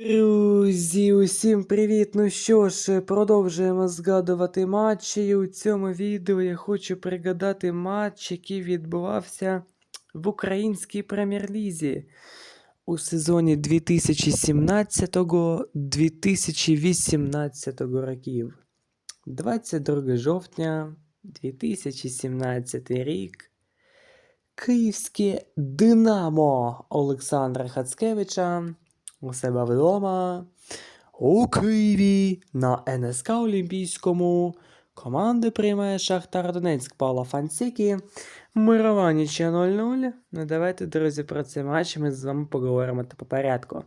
Друзі, усім привіт! Ну що ж, продовжуємо згадувати матчі. І у цьому відео я хочу пригадати матч, який відбувався в українській прем'єр-лізі у сезоні 2017-2018 років. 22 жовтня 2017 рік. Київське Динамо Олександра Хацкевича у себе вдома у Києві на НСК Олімпійському. Команди приймає Шахтар Донецьк Павла Фансікі. Мирова нічия 0-0. Ну давайте, друзі, про цей матч ми з вами поговоримо по порядку.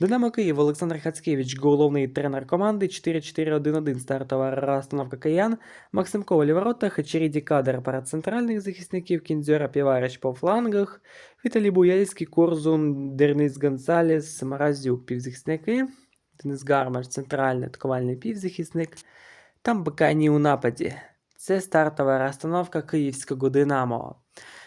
Динамо Київ Олександр Хацкевич, головний тренер команди 4-4-1-1. Стартова розстановка киян. Максим Коваль у воротах, Черіді Кадр перед центральних захисників, Кінзьора Піварич по флангах, Віталій Буяльський, Корзун, Дернис Гонсалес, Маразюк півзахисники, Денис Гармаш, центральний атакувальний півзахисник, там у нападі. Це стартова розстановка київського Динамо.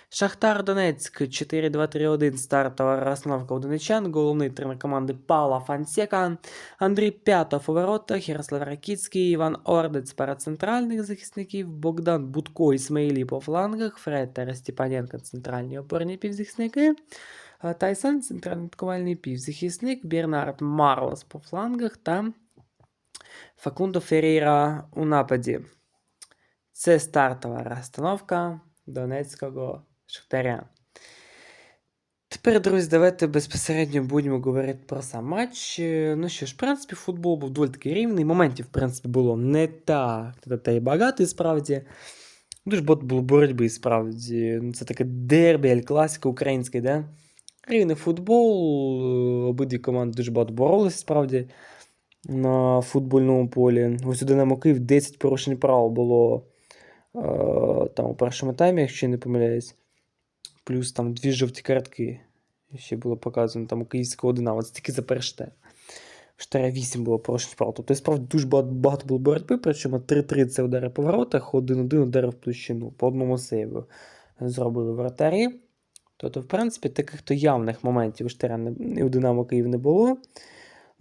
Шахтар Донецьк 4-2-3-1. Стартова розстановка у донечан. Головний тренер команди Павла Фансека. Андрій П'ятов у воротах, Ярослав Ракіцький, Іван Ордець перед центральних захисників, Богдан Будко Ісмаїлі по флангах, Фред та Степаненко центральні опорні півзахисники. а Тайсон центральний атакувальний півзахисник, Бернард Марлос по флангах та Факундо Феррейра у нападі. Це стартова розстановка Донецького Шахтаря. Тепер, друзі, давайте безпосередньо будемо говорити про сам матч. Е, Ну що ж, в принципі, футбол був доволі таки рівний. Моментів, в принципі, було не так та, й багато, і справді. Дуже багато було боротьби, справді. Ну, Це таке дербі, аль класика українське, да? Рівний футбол, е, обидві команди дуже багато боролися, справді, на футбольному полі. Ось у Динамо Київ 10 порушень прав було е, там у першому таймі, якщо я не помиляюсь. Плюс там дві жовті картки. Ще було показано там у київського Динамо. Це тільки за перший тайм. Штаря 8 було порушень прав. Тобто, справді дуже багато, було боротьби, причому 3-3 це удари по воротах, 1-1 удари в площину. По одному сейву зробили вратарі. Тобто, в принципі, таких то явних моментів у Штаря і у Динамо Київ не було.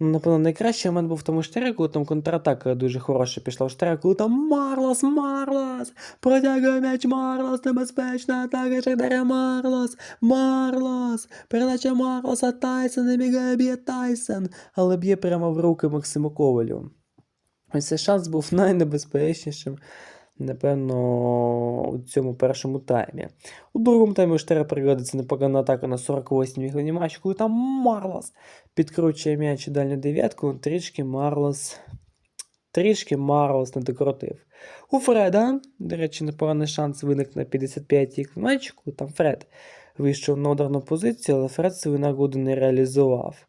Ну, Напевно, найкращий момент був в тому Штарі, коли там контратака дуже хороша пішла у Штаря, коли там Марлос, Марлос, протягує м'яч Марлос, небезпечна атака Шахтаря Марлос, Марлос, передача Марлоса, Тайсон, не бігає, б'є Тайсон, але б'є прямо в руки Максиму Ковалю. Ось цей шанс був найнебезпечнішим, напевно, у цьому першому таймі. У другому таймі у Штара пригодиться непогана атака на 48-й хвилині матчу, коли там Марлос підкручує м'яч у дальню дев'ятку, трішки Марлос. Трішки Марлос не докрутив. У Фреда, до речі, непоганий шанс виник на 55-й матчі, коли там Фред вийшов на ударну позицію, але Фред свою нагоду не реалізував.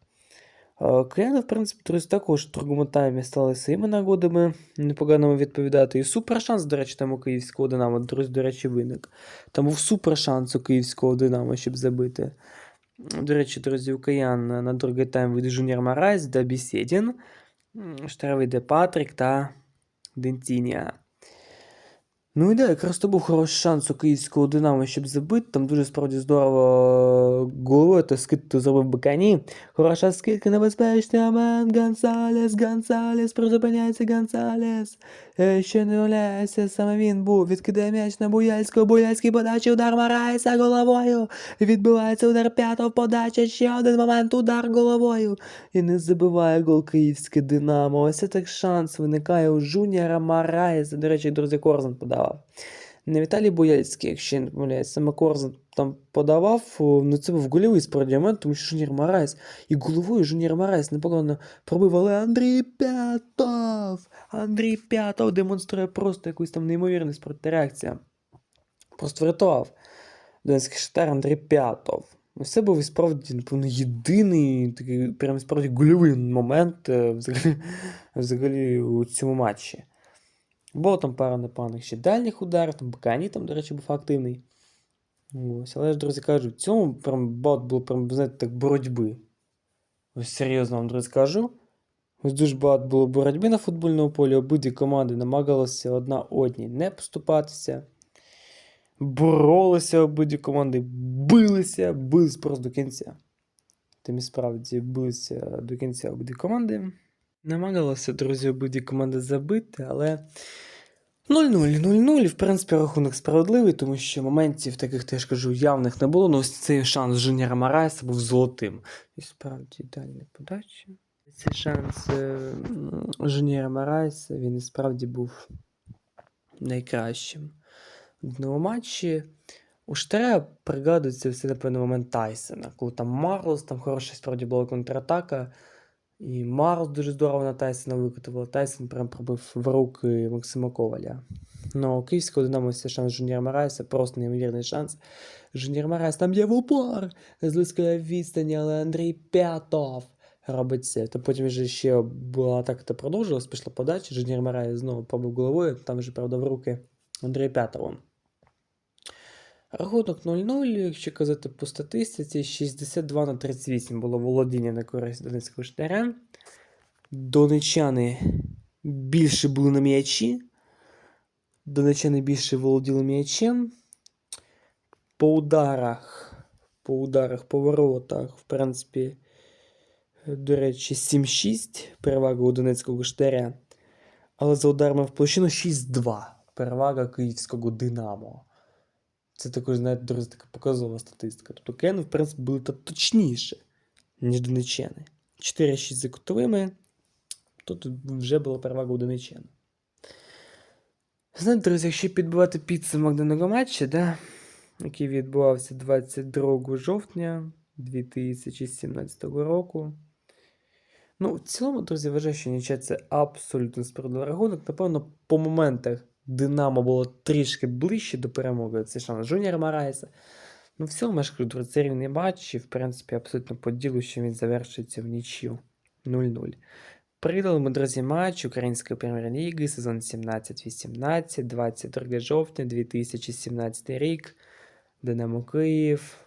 Кияни, в принципі, друзі, також в другому таймі стали своїми нагодами непогано відповідати. І супершанс, до речі, там у київського Динамо, друзі, до речі, виник. Там був супершанс у київського Динамо, щоб забити. До речі, друзі, у киян на другий тайм вийде Жуніор Марайс та Бісєдін. Штара вийде Патрік та Дентінія. Ну і да, якраз то був хороший шанс у київського Динамо, щоб забити. Там дуже справді здорово головою то скид то зробив Бакані. Хороша скидка, небезпечний момент. Гонсалес, Гонсалес, призупиняється Гонсалес. Е, Ще не оляється, саме він був. Відкидає м'яч на Буяльського. Буяльський подачі, удар Марайса головою. Відбивається удар п'ятого подача. Ще один момент, удар головою. І не забиває гол київське Динамо. Ось так шанс виникає у Жуніора Марайса. До речі, друзі, Корзан подавав. Не Віталій Бояльський, якщо не помиляюсь, саме Корзан там подавав, ну це був гольовий справді момент, тому що Жуніор Марайс і головою Жуніор Марайс непогано пробив, але Андрій П'ятов! Андрій П'ятов демонструє просто якусь там неймовірність протиреакція. Просто врятував Донецький Шахтар Андрій П'ятов. Ну, Це був і справді, напевно, єдиний такий прям справді гольовий момент е, взагалі, взагалі у цьому матчі. Було там пара непоганих ще дальніх ударів, там Бакані там, до речі, був активний. Ось, але ж, друзі, кажу, в цьому прям багато було прям, знаєте, так боротьби. Ось серйозно вам, друзі, кажу. Ось дуже багато було боротьби на футбольному полі, обидві команди намагалися одна одній не поступатися. Боролися обидві команди, билися, бились просто до кінця. Тим і справді билися до кінця обидві команди. Намагалися, друзі, обидві команди забити, але 0-0, 0-0. В принципі, рахунок справедливий, тому що моментів таких, теж кажу, явних не було. Ну, ось цей шанс Жуніора Марайса був золотим. І справді ідеальна подача. Цей шанс е, Марайса, він справді був найкращим в одному матчі. У Штаря пригадується все, напевно, момент Тайсона, коли там Марлз, там хороша справді була контратака. І Марлз дуже здорово на Тайсона викотував. Тайсон прям пробив в руки Максима Коваля. Ну, київського Динамо це шанс Жуніора Марайса, просто неймовірний шанс. Жуніор Марайс там є в упор з близької відстані, але Андрій П'ятов робить це. Та потім вже ще була атака та продовжилась, пішла подача. Жуніор Марайс знову побив головою, там вже правда в руки Андрія П'ятову. Рахунок 0-0, якщо казати по статистиці, 62 на 38 було володіння на користь Донецького штаря. Донечани більше були на м'ячі. Донечани більше володіли м'ячем. По ударах, по ударах, по воротах, в принципі, до речі, 7-6 перевага у Донецького штаря. Але за ударами в площину 6-2 перевага київського Динамо. Це також, знаєте, друзі, така показова статистика. Тобто кияни, в принципі, були та точніше, ніж донечани. 4-6 за кутовими. Тут вже була перевага у донечан. Знаєте, друзі, якщо підбивати підсумок даного матчу, да, який відбувався 22 жовтня 2017 року. Ну, в цілому, друзі, вважаю, що нічого це абсолютно справедливий рахунок. Напевно, по моментах Динамо було трішки ближче до перемоги. Це шанс Жуніора Марайса. Ну, в цілому, ж кажу, це рівний матч, і, в принципі, абсолютно по ділу, що він завершиться в нічю 0-0. Придали ми, друзі, матч Української прем'єр-ліги, сезон 17-18, 22 жовтня 2017 рік. Динамо Київ.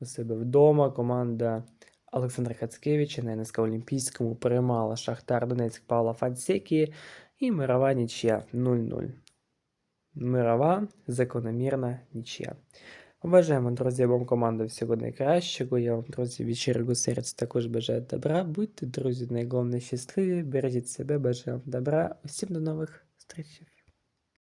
У себе вдома команда Олександра Хацкевича на НСК Олімпійському переймала Шахтар Донецьк Павла Фансекі і мирова нічия 0-0. Мирова, закономірна нічия. Бажаємо, друзі, вам команду всього найкращого. Я вам, друзі, від щирого серця також бажаю добра. Будьте, друзі, найголовніше щасливі, бережіть себе, бажаю вам добра. Усім до нових зустрічей.